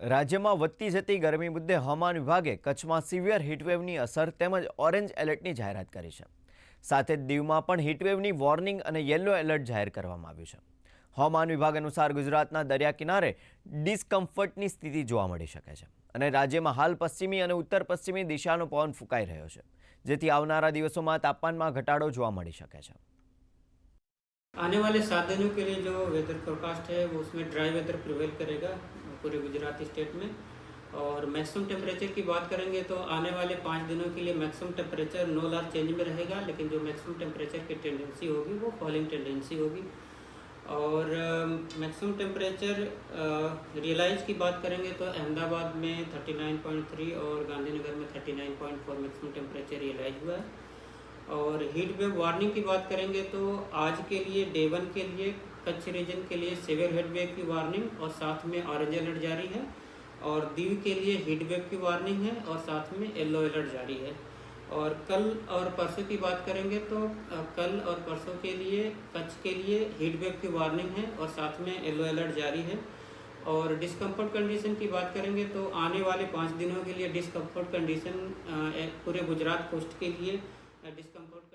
રાજ્યમાં વધતી જતી ગરમી મુદ્દે હવામાન વિભાગે કચ્છમાં સિવિયર હીટવેવની અસર તેમજ ઓરેન્જ એલર્ટની જાહેરાત કરી છે સાથે જ દીવમાં પણ હીટવેવની વોર્નિંગ અને યલો એલર્ટ જાહેર કરવામાં આવ્યું છે હવામાન વિભાગ અનુસાર ગુજરાતના દરિયા કિનારે ડિસ્કમ્ફર્ટની સ્થિતિ જોવા મળી શકે છે અને રાજ્યમાં હાલ પશ્ચિમી અને ઉત્તર પશ્ચિમી દિશાનો પવન ફૂંકાઈ રહ્યો છે જેથી આવનારા દિવસોમાં તાપમાનમાં ઘટાડો જોવા મળી શકે છે आने वाले सात दिनों के लिए जो वेदर फोरकास्ट है वो उसमें ड्राई वेदर प्रिवेल करेगा पूरे गुजरात स्टेट में। और मैक्सिमम टेम्परेचर की बात करेंगे तो आने वाले पाँच दिनों के लिए maximum temperature no large change में रहेगा, लेकिन जो मैक्सिमम टेम्परेचर की टेंडेंसी होगी वो फॉलिंग टेंडेंसी होगी। और मैक्सिमम टेम्परेचर रियलाइज़ की बात करेंगे तो अहमदाबाद में 39.3 और गांधीनगर में 39.4 मैक्सिमम टेम्परेचर रियलाइज़ हुआ है। और हीट वेव वार्निंग की बात करेंगे तो आज के लिए डे वन के लिए कच्छ रीजन के लिए सेवियर हीट वेव की वार्निंग और साथ में ऑरेंज अलर्ट जारी है और दीव के लिए हीट वेव की वार्निंग है और साथ में येलो अलर्ट जारी है। और कल और परसों की बात करेंगे तो कल और परसों के लिए, कच्छ के लिए हीट वेव की वार्निंग है और साथ में येलो अलर्ट जारी है। और डिस्कम्फर्ट कंडीशन की बात करेंगे तो आने वाले पाँच दिनों के लिए डिस्कम्फर्ट कंडीशन पूरे गुजरात कोस्ट के लिए डिस्कम्फर्ट